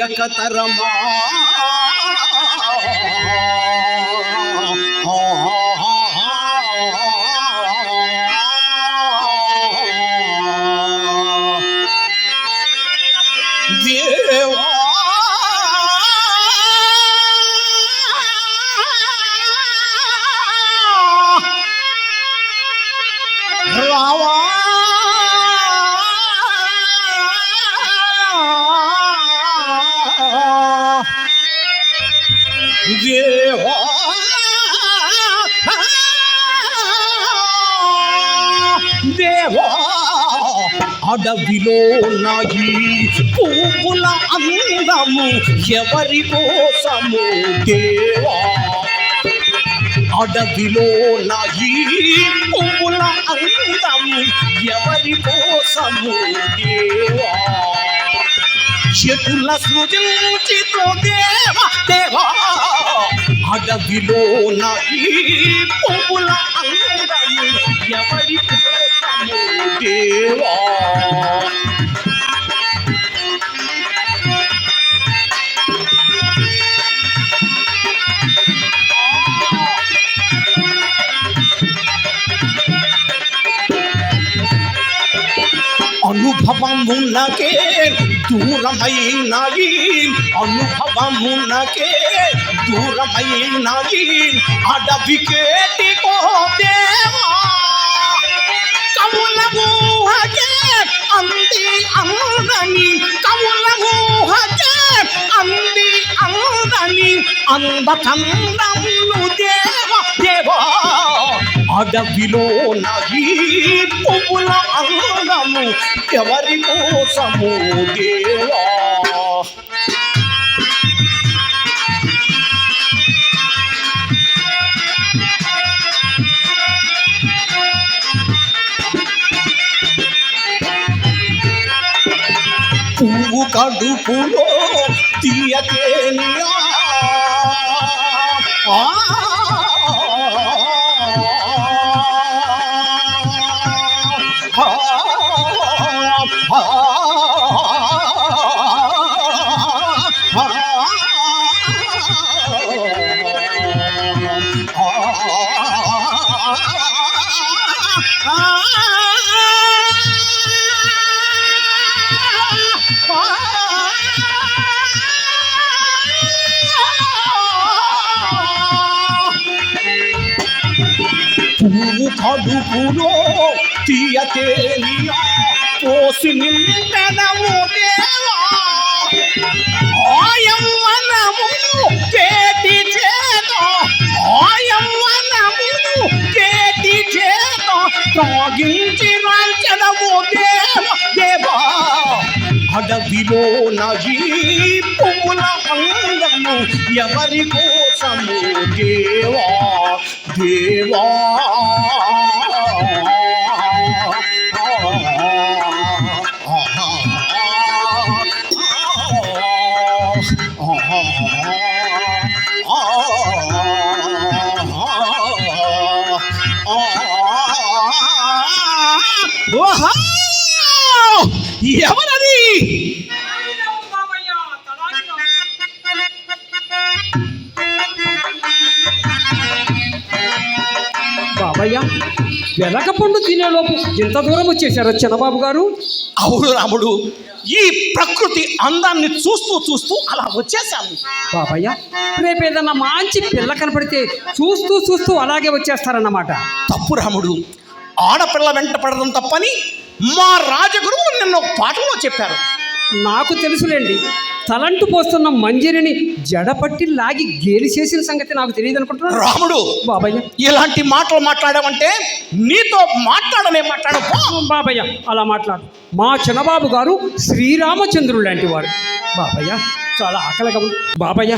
യകതരമാ అడవిలో నాయి పువ్వుల అందము ఎవరి కోసము దేవా? అడవిలో నాయి పువ్వుల అందము ఎవరి కోసము దేవా? చెట్టుల సృజించితో దేవా దేవా? అడవిలో నాయి పువ్వుల అందము ఎవరి కోసము దేవా అనుభవమునకే దూరమైనవి అనుభవమునకే దూరమైనవి అడవికేటికో దేవా కవుల అంది అందని కవుల ఊహకే అంది అందని అంద చందములు దేవ దేవా. అడవిలో నది పువ్వుల అందము ఎవరి కోసము దేవా? কাডু পুরো তিয়াতে নিয়া తీయతేనియా పోసి నిండనము ఆయమ్మనమును కేటి చేత ఆయమ్మనమును కేటి చేత తాగించి రాంచడము దేవ దేవా అడవిలో నజీ పువ్వుల అందము ఎవరి కోసము దేవా? దేవా వెలకపండు తినేలోపు ఇంత దూరం వచ్చేసారా చిన్నబాబు గారు? అవును రాముడు. ఈ ప్రకృతి అందాన్ని చూస్తూ చూస్తూ అలా వచ్చేసాము బాబయ్య రేపు ఏదన్నా మంచి పిల్ల కనపడితే చూస్తూ చూస్తూ అలాగే వచ్చేస్తారన్నమాట. తప్పు రాముడు. ఆడపిల్ల వెంట పడడం తప్పని మా రాజగురువు నిన్న పాఠంలో చెప్పారు. నాకు తెలుసులేండి. తలంటు పోస్తున్న మంజరిని జడపట్టి లాగి గేలి చేసిన సంగతి నాకు తెలియదు అనుకుంటున్నా రాముడు బాబయ్య. ఇలాంటి మాటలు మాట్లాడావంటే నీతో మాట్లాడనే మాట్లాడపో బాబయ్య అలా మాట్లాడు. మా చిన్నబాబు గారు శ్రీరామచంద్రుడు లాంటి వారు. బాబయ్య చాలా ఆకలిగా ఉంది. బాబయ్య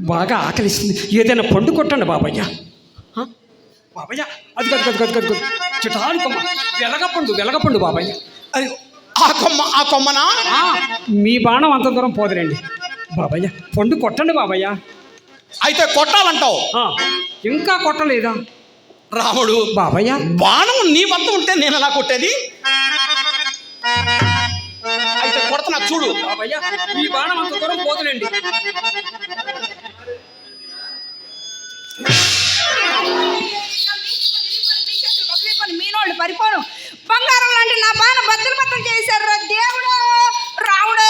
బాగా ఆకలిస్తుంది. ఏదైనా పండు కొట్టండి బాబయ్య? బాబయ్య అది కాదు కాదు కాదు కాదు కొమ్మ వెలగపండు వెలగపండు బాబయ్య. అయ్యో, ఆ కొమ్మ ఆ కొమ్మనా? ఆ, మీ బాణం అంత దూరం పోదురండి బాబయ్య పండు కొట్టండి బాబయ్య. అయితే కొట్టాలంటావు? ఆ, ఇంకా కొట్టలేదా? రాముడు బాబయ్య. బాణం నీ వద్ద ఉంటే నేను ఎలా కొట్టేది? అయితే కొడుతున్నా చూడు. బాబయ్య ఈ బాణం అంత దూరం మీనోళ్ళు పరిపోను బంగారం లాంటి నా బాణ బద్దలు బద్దలు చేశారు రా దేవుడు రావుడు.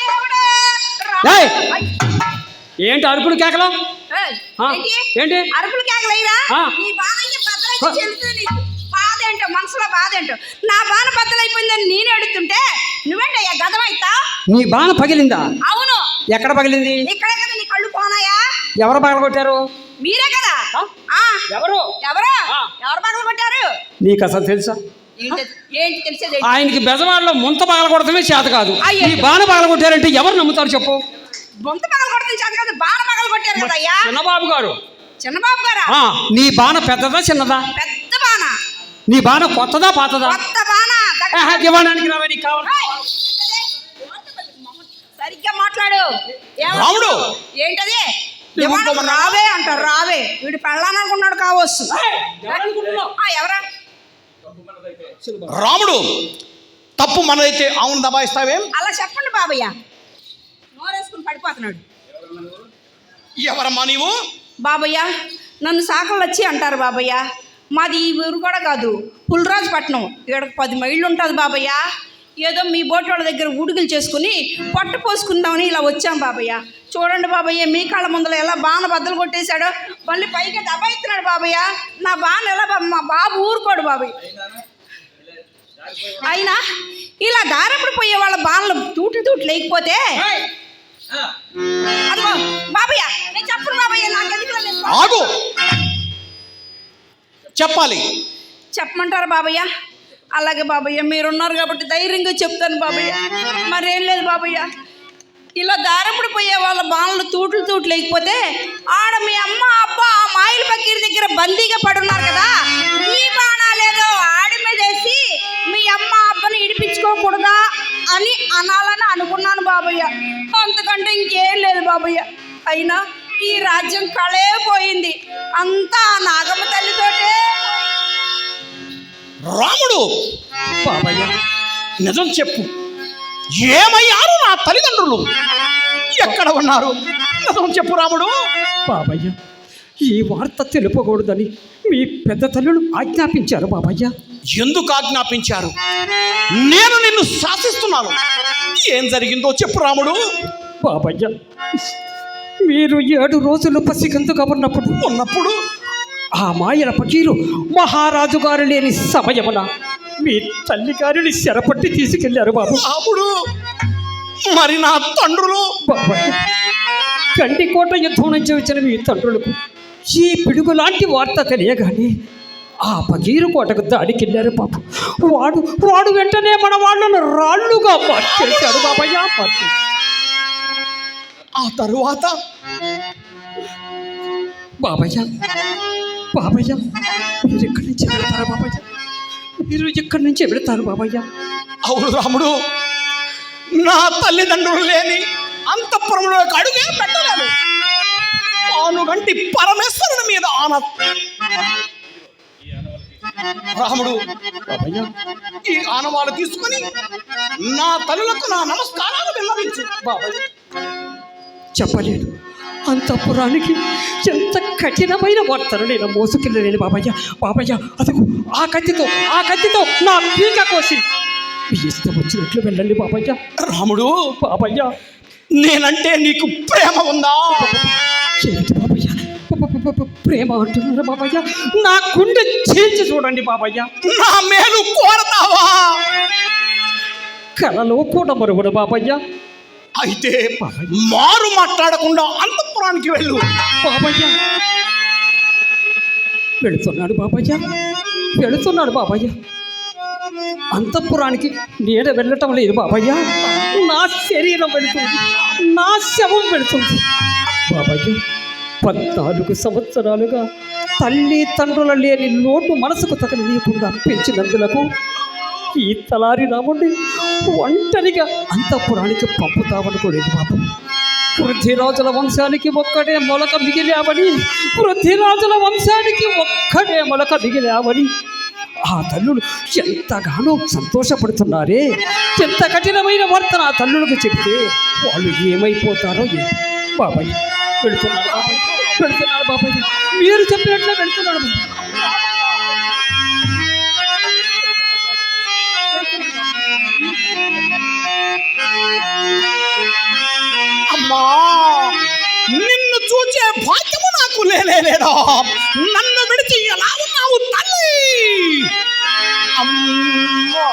దేవుడు. ఏంటి అరుపులు కేకలు? ఏంటి? ఏంటి? అరుపులు కేకలేదా. నీ బాణ అయితే బద్దలైతే చెల్లుతుంది. నీకు బాధ ఏంటో మనసులో బాధ ఏంటో నా బాణ బద్దలైపోయిందని నేను అడుగుతుంటే నువ్వేంటయ్యా గదమైతా నీ బాణ పగిలిందా? అవును. ఎక్కడ పగిలింది? ఇక్కడే కదా నీ కళ్ళు పోనాయా? ఎవరు పగలగొట్టారు? మీరే కదా? ఎవరు? ఎవరు. ఎవరు పగలు కొట్టారు నీకు అసలు తెలుసా? ఆయనకి బెజవాడలో ముంత పగలగొడటమే చేత కాదు. అయ్యో. ఈ బాణ పగలగొట్టారంటే ఎవరు నమ్ముతారు చెప్పు? బొంత పగలు కొడుతుంది చేత కదా బాణ పగలు కొట్టారు కదా అయ్యా. చిన్నబాబు గారు. చిన్నబాబు గారా? నీ బాణ పెద్దదా చిన్నదా? పెద్ద బాణ. నీ బాణ కొత్తదా పాతదా? కొత్త బాణ. దగ్గర- ఆహా, దివాణానికి రావా నీకు కావాలి? సరిగ్గా మాట్లాడు? రాముడు! ఏంటది? రావే అంటారు రావే. వీడు పెళ్ళాలనుకున్నాడు కావచ్చు. ఎవరా? రాముడు తప్పు మనదైతే అవును దబాయిస్తావేం? అలా చెప్పండి బాబయ్య. నోరేసుకుని పడిపోతున్నాడు. ఎవరమ్మా నీవు? బాబయ్య నన్ను సాకలు వచ్చి అంటారు బాబయ్య. మాది ఈ ఊరు కూడా కాదు పుల్రాజుపట్నం. ఇక్కడ పది మైళ్ళు ఉంటుంది బాబయ్య. ఏదో మీ బోట్ వాళ్ళ దగ్గర ఉడుగులు చేసుకుని పట్టు పోసుకుందామని ఇలా వచ్చాం బాబయ్య. చూడండి బాబయ్య మీ కాళ్ళ ముందర ఎలా బాణ బద్దలు కొట్టేశాడో. మళ్ళీ పైకి దబాయిస్తున్నాడు బాబయ్య. నా బాణ ఎలా మా బాబు ఊరుకోడు బాబయ్య. అయినా ఇలా దారప్పుడు పోయే వాళ్ళ బాణలు తూటి తూటి లేకపోతే అదిగో బాబయ్య నేను చెప్పను బాబయ్య నాకు ఎందుకు ఆగు! చెప్పాలి. చెప్పమంటారా బాబయ్య? అలాగే బాబయ్య మీరున్నారు కాబట్టి ధైర్యంగా చెప్తాను బాబయ్య. మరేం లేదు బాబయ్య. ఇలా దారపుడు పోయే వాళ్ళ బాణలు తూట్లు తూట్లు లేకపోతే ఆడ మీ అమ్మ అబ్బ ఆ మాయిల పక్కీర్ దగ్గర బందీగా పడున్నారు కదా ఈ బాణాలేదో ఆడి మీద వేసి మీ అమ్మ అబ్బని ఇడిపించుకోకూడదా అని అనాలని అనుకున్నాను బాబయ్య. అంతకంటే ఇంకేం లేదు బాబయ్య. అయినా ఈ రాజ్యం కళే పోయింది. అంతా ఆ నాగమ్మ తల్లితోటే. రాముడు! బాబయ్య నిజం చెప్పు. ఏమయ్యారు నా తల్లిదండ్రులు? ఎక్కడ ఉన్నారు? చెప్పు రాముడు. బాబయ్య ఈ వార్త తెలుపకూడదని మీ పెద్ద తల్లులు ఆజ్ఞాపించారు బాబయ్య. ఎందుకు ఆజ్ఞాపించారు? నేను నిన్ను శాసిస్తున్నాను. ఏం జరిగిందో చెప్పు రాముడు. బాబయ్య మీరు ఏడు రోజులు పసిగంతుగా ఉన్నప్పుడు ఉన్నప్పుడు? ఆ మాయల పకీరు మహారాజు గారు లేని సమయమున మీ తల్లి గారిని చెరపట్టి తీసుకెళ్ళారు బాబు. రాముడు మరి నా తండ్రులు? గండికోట యుద్ధం నుంచి వచ్చిన మీ తండ్రులకు ఈ పిడుగు లాంటి వార్త తెలియగానే ఆ పగీరు కోటకు దాడికెళ్ళారు పాప వాడు వాడు వెంటనే మన వాళ్ళను రాళ్ళుగా మార్చేశాడు బాబయ్య మార్చేశాడు. ఆ తరువాత? బాబయ్య బాబయ్య మీరు ఇక్కడి నుంచి వెళతారా బాబయ్య? మీరు ఇక్కడి నుంచి వెళతారు బాబయ్య? అవును రాముడు. నా తల్లిదండ్రులు లేని అంతఃపురంలో అడుగే పెట్టలేదు. ఆనుగంటి పరమేశ్వరుని మీద ఆన రాముడు ఈ ఆనవాళ్ళు తీసుకుని నా తల్లులకు నా నమస్కారాలు విన్నవించు. బాబయ్య. చెప్పలేను అంతఃపురానికి ఎంత కఠినమైన వార్తను నేను మోసుకెళ్ళలేను బాబయ్య. బాబయ్య అదకు ఆ కత్తితో ఆ కత్తితో నా పీక కోసి. ఇష్టం వచ్చినట్లు వెళ్ళండి బాబయ్య. రాముడు! బాబయ్య. నేనంటే నీకు ప్రేమ ఉందా? ఏంటి బాబయ్య? ప్రేమ అంటున్నారు బాబయ్య? నా గుండె చీల్చి చూడండి బాబయ్య. నా మేలు కోరతావా? కలలో కూడా మరుగుడు బాబయ్య. అయితే మారు మాట్లాడకుండా అంతఃపురానికి వెళ్ళు. బాబయ్య వెళుతున్నాడు బాబయ్య వెళుతున్నాడు బాబయ్య అంతఃపురానికి నీడ వెళ్ళటం లేదు బాబయ్య నా శరీరం వెళుతుంది. నా శవం వెళుతుంది. బాబయ్య పద్నాలుగు సంవత్సరాలుగా తల్లి తండ్రుల లేని లోటు మనసుకు తగలనీయకుండా పెంచినందులకు ఈ తలారి రాముడి ఒంటరిగా అంతఃపురానికి పంపుతామనుకోలేదు బాబు. పృథ్వీరాజుల వంశానికి ఒక్కడే మొలక మిగిలావని పృథ్వీరాజుల వంశానికి ఒక్కడే మొలక మిగిలావని. ఆ తల్లులు ఎంతగానో సంతోషపడుతున్నారే? ఎంత కఠినమైన వార్త ఆ తల్లులకు చెప్తే వాళ్ళు ఏమైపోతారో బాబాయ్ వెళుతున్నాడు బాబాయ్ వెళుతున్నాడు బాబాయ్. మీరు చెప్పినట్లే వెళుతున్నాడు బాబాయ్. అమ్మా. నిన్ను చూచే భాగ్యము నాకు లేనే లేదా. నన్ను విడిచి ఎలా ఉన్నావు తల్లి? అమ్మా.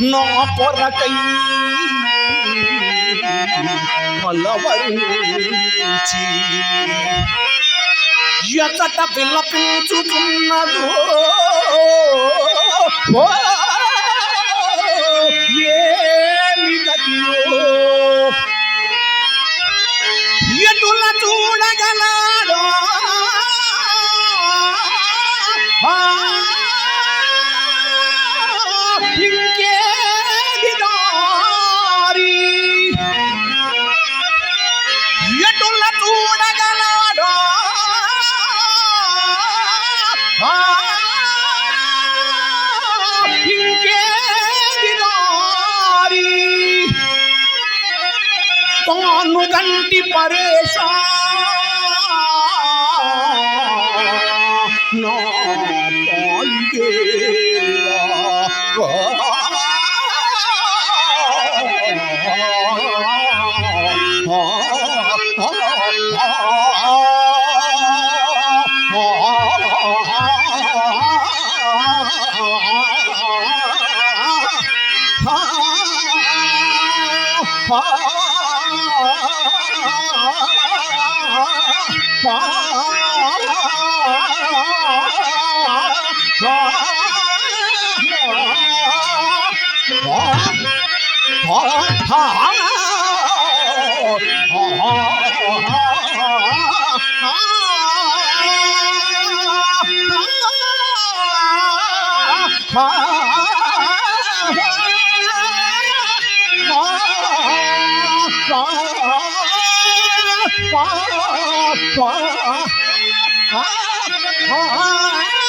నా కొరకై మలవరించి ఎకట విలపించుతున్నదో parei! 花花花。啊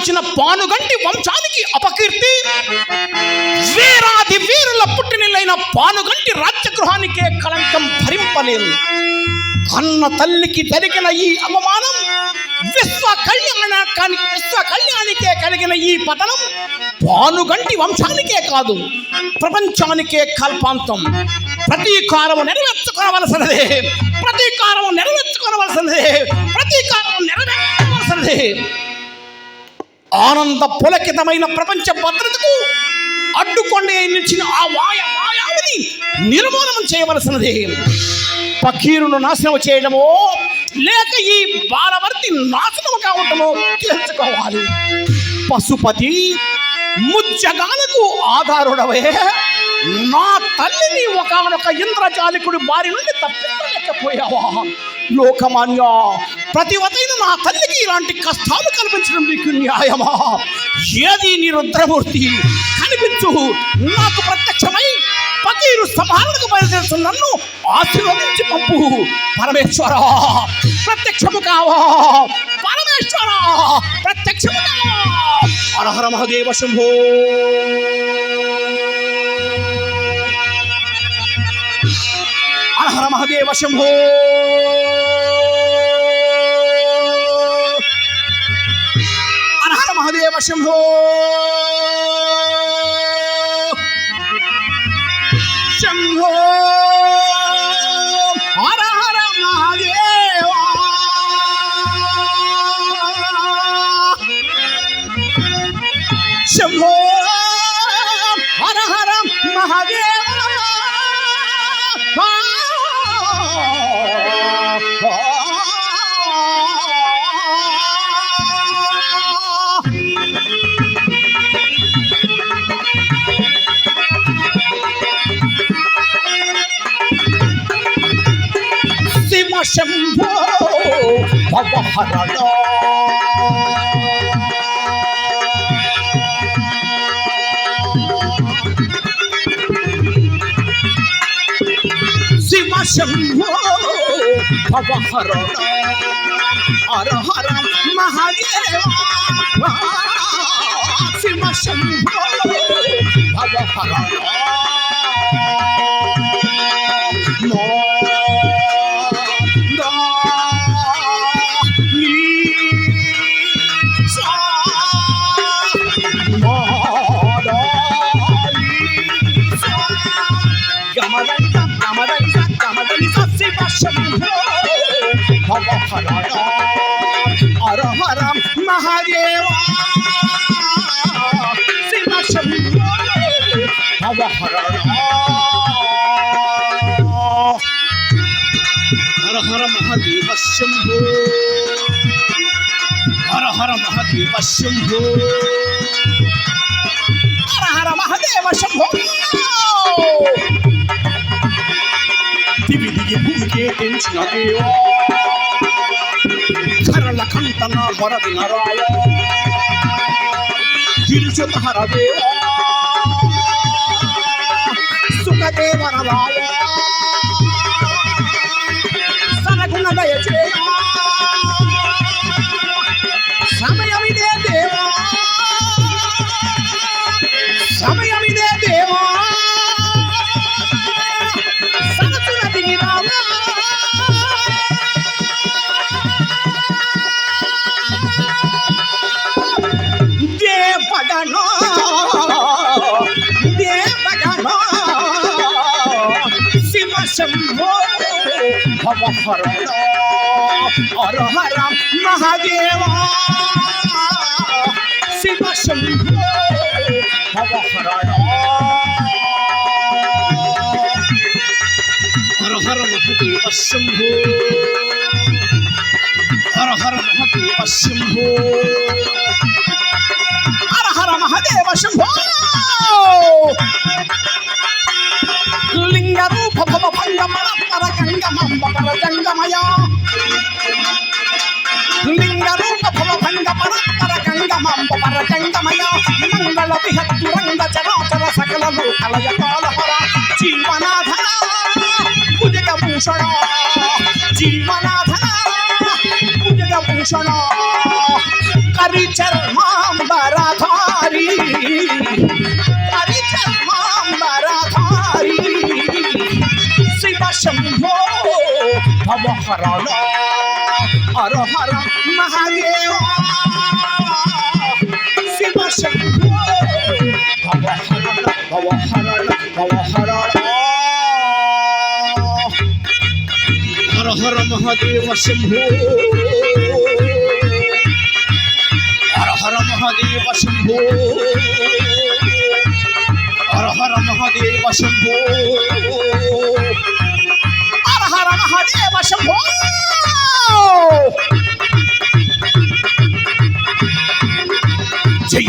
సంపాదించిన పానుగంటి వంశానికి అపకీర్తి. వీరాది వీరుల పుట్టినిల్లైన పానుగంటి రాజ్యగృహానికే కళంకం భరింపలేదు. కన్న తల్లికి జరిగిన ఈ అవమానం విశ్వ కళ్యాణ విశ్వ కళ్యాణికే కలిగిన ఈ పతనం పానుగంటి వంశానికే కాదు ప్రపంచానికే కల్పాంతం. ప్రతీకారము నెరవేర్చుకోవలసినదే ప్రతీకారం నెరవేర్చుకోవలసినదే ప్రతీకారం నెరవేర్చుకోవలసినదే ఆనంద పులకితమైన ప్రపంచ భద్రతకు అడ్డుకొండే నిలిచిన ఆ వాయ మాయావిని నిర్మూలనం చేయవలసినదే. పకీరును నాశనం చేయడమో లేక ఈ బాలవర్తి నాశనం కావటమో తెలుసుకోవాలి. పశుపతి ముత్యగాలకు ఆధారుడవే. నా తల్లిని ఒకనొక ఇంద్రజాలికుడి బారి నుండి తప్పించలేకపోయావా? లోకమాన్య ప్రతివతైన నా తల్లి ఇలాంటి కష్టాలు కల్పించడం నీకు న్యాయమా? ఏది నీ రుద్రమూర్తి? కనిపించు. నాకు ప్రత్యక్షమై పకీరు సంహారణకు బయలుదేరుతున్న నన్ను ఆశీర్వదించి పంపు. పరమేశ్వర ప్రత్యక్షము కావా? పరమేశ్వర ప్రత్యక్షము కావా? హరహర మహదేవ శంభో. హరహర మహదేవ శంభో. హరహర శంభో భవహరణ శివ శంభో భవహరణ హర హర మహాదేవ శివ శంభో భవహరణ సస్సి పశంభో భవ హరణ హర హర మహాదేవ శివ శంభో భవ హరణ హర హర మహాదేవ శంభో హర హర మహాదేవ శంభో హర హర మహాదేవ శంభో దిగి భూమికే తెంచిన దేవా కరల కంటన వరది నరాయ గిరిజత హర దేవా సుఖదేవరాయ సరగుణ దయచేయ భవ హరణ హర హర మహాదేవ శివ శంభో భవ హరణ హర హర మహదేవ శంభో హర హర మహదేవ శంభో హర హర మహదేవ శంభో సకల లోకలయ కాలహర జీవనాధర భుజగ భూషణ జీవనాధర భుజగ భూషణ కరి చర్మాంబరధారి కరి చర్మాంబరధారి శివ శంభో భవ హరణ హర హర మహాదేవ হাওয়া হারার হাওয়া হারার হর হর মহাদেব শম্ভু হর হর মহাদেব শম্ভু হর হর মহাদেব শম্ভু হর হর মহাদেব শম্ভু জয়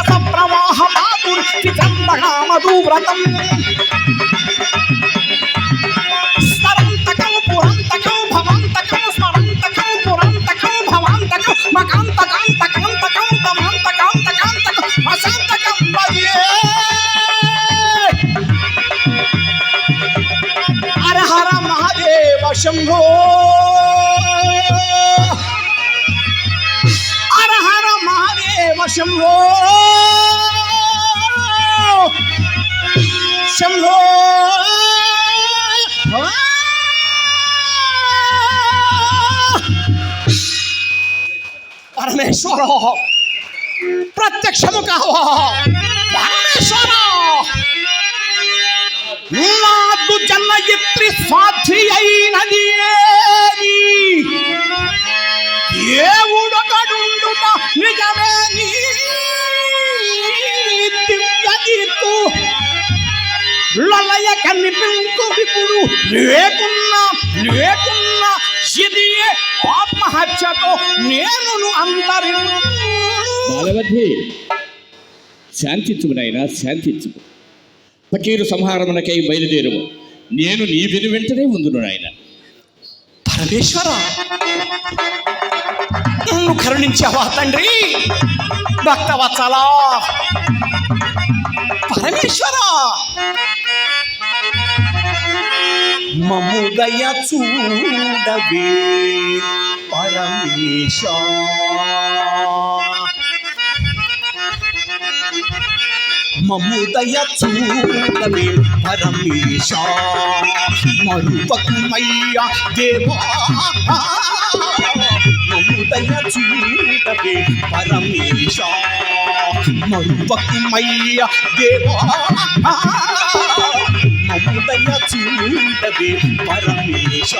కళా కదంబ మంజరీ రస ప్రవాహ మాధురి విజంబణ మధువ్రతం స్మరంతకం పురంతకం భవంతకం స్మరంతకం పురంతకం భవంతకం మకాంతకాంతకాంతకం తమాంతకాంతకాంతకం అశాంతకం భజే హర హర మహాదేవ శంభో హర హర మహాదేవ శంభో శంభో పరమేశ్వర ప్రత్యక్షము కావా పరమేశ్వర నాకు జన్మయిత్రి స్వాధ్వి అయినది ఏది? లలయ కనిపించు ఇప్పుడు. లేకున్నా లేకున్నా ఇది ఆత్మహత్యతో నేను అందరి బాలవద్ది శాంతించుము నాయన శాంతించుము ఫకీరు సంహారమునకై బయలుదేరుము. నేను నీ వెను వెంటనే ఉందును నాయన. పరమేశ్వర! నువ్వు కరుణించావా తండ్రి? భక్తవత్సలా. పరమేశ్వర. మముదయ చూడవే పరమేశ. మముదయ చూడవే పరమేశ. మరుపకుమయ్య దేవా. మముదయ చూడవే పరమేశ. మరువకుమయ్య దేవా. మముదయ చూడవే పరమేశ.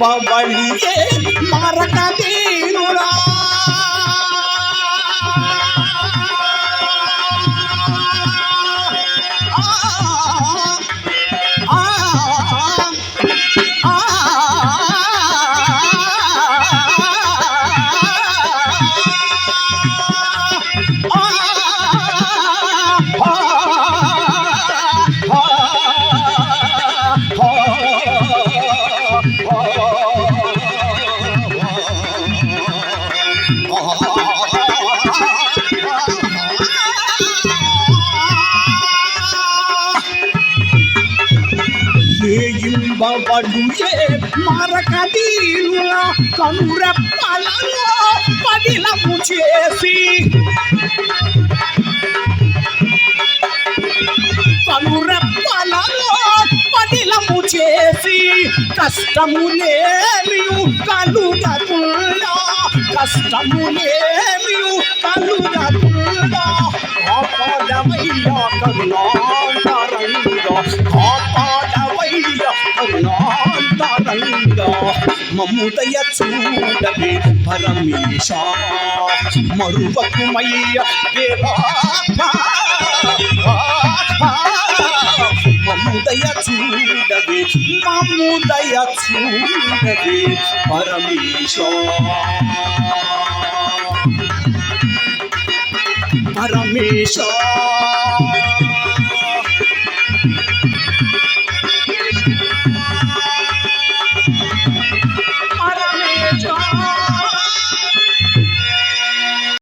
बाबली मारका तीन తీరురా కనురెప్పలలో పదిలము చేసి. కనురెప్పలలో పదిలము చేసి. కష్టము కష్టములేమి కలుగకుండా కష్టము కష్టములేమి కలుగకుండా. కాపాడవయ్యా కరుణాంతరంగా కరుణాంతరంగా మమ్ముదయ చూడవే పరమేశ. మరువకుమయ్య దేవా మమ్ముదయ చూడవే మమ్ముదయ చూడవే పరమేశ. పరమేశ.